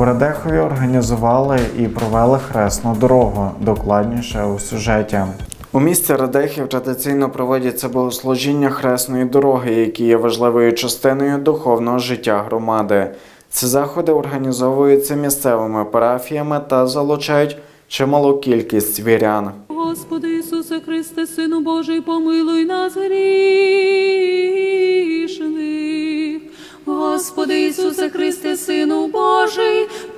У Радехові організували і провели хресну дорогу, докладніше у сюжеті. У місті Радехів традиційно проводяться богослужіння хресної дороги, які є важливою частиною духовного життя громади. Ці заходи організовуються місцевими парафіями та залучають чималу кількість вірян. Господи Ісусе Христе, Сину Божий, помилуй нас грішних. Господи Ісусе Христе, Сину Божий,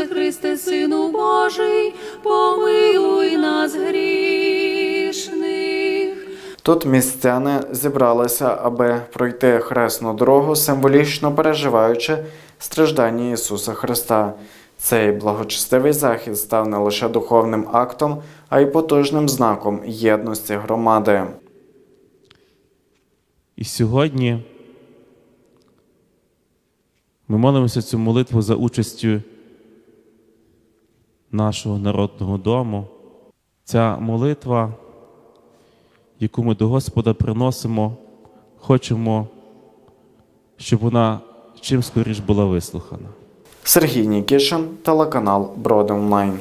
Ісусе Христе, Сину Божий, помилуй нас грішних. Тут містяни зібралися, аби пройти хресну дорогу, символічно переживаючи страждання Ісуса Христа. Цей благочестивий захід став не лише духовним актом, а й потужним знаком єдності громади. І сьогодні ми молимося цю молитву за участю нашого народного дому. Ця молитва, яку ми до Господа приносимо, хочемо, щоб вона чим скоріш була вислухана. Сергій Нікішин, телеканал Броди Онлайн.